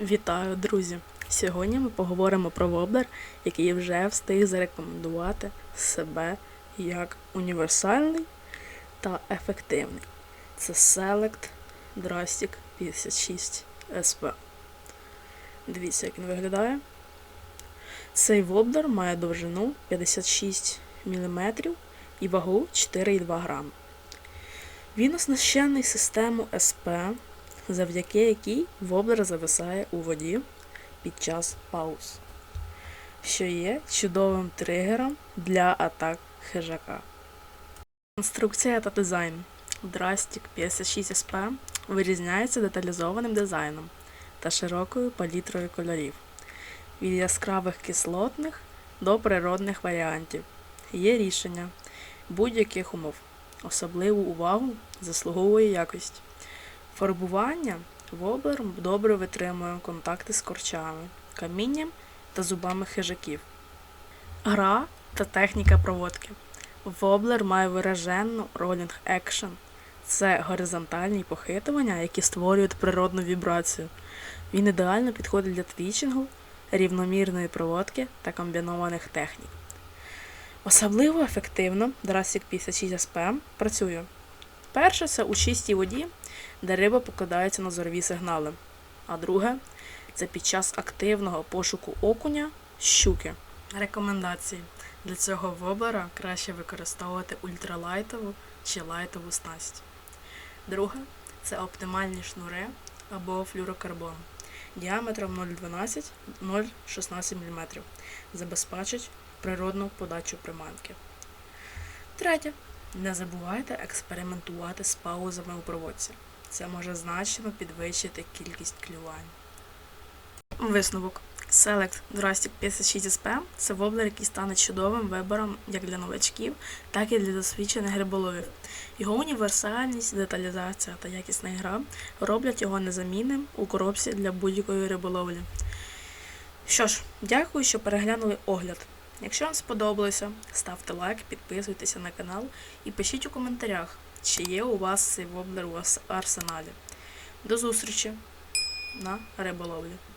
Вітаю, друзі! Сьогодні ми поговоримо про воблер, який вже встиг зарекомендувати себе як універсальний та ефективний. Це Select Drastic 56 SP. Дивіться, як він виглядає. Цей воблер має довжину 56 мм і вагу 4,2 грам. Він оснащений системою SP, завдяки якій воблер зависає у воді під час пауз, що є чудовим тригером для атак хижака. Конструкція та дизайн Drastic 56 SP вирізняється деталізованим дизайном та широкою палітрою кольорів від яскравих кислотних до природних варіантів. Є рішення будь-яких умов. Особливу увагу заслуговує якість. Фарбування воблер добре витримує контакти з корчами, камінням та зубами хижаків. Гра та техніка проводки. Воблер має виражену ролінг екшн. Це горизонтальні похитування, які створюють природну вібрацію. Він ідеально підходить для твічингу, рівномірної проводки та комбінованих технік. Особливо ефективно Drastic 56 SP працює. Перше це у чистій воді, де риба покладається на зорові сигнали. А друге це під час активного пошуку окуня щуки. Рекомендації. Для цього воблера краще використовувати ультралайтову чи лайтову снасть. Друге це оптимальні шнури або флюрокарбон діаметром 0,12-0,16 мм. Забезпечить природну подачу приманки. Третє. Не забувайте експериментувати з паузами у проводці. Це може значно підвищити кількість клювань. Висновок. Select Drastic 56 SP – це воблер, який стане чудовим вибором як для новачків, так і для досвідчених риболовів. Його універсальність, деталізація та якісна гра роблять його незамінним у коробці для будь-якої риболовлі. Що ж, дякую, що переглянули огляд. Якщо вам сподобалося, ставте лайк, підписуйтеся на канал і пишіть у коментарях, чи є у вас цей воблер у арсеналі. До зустрічі на риболовлі!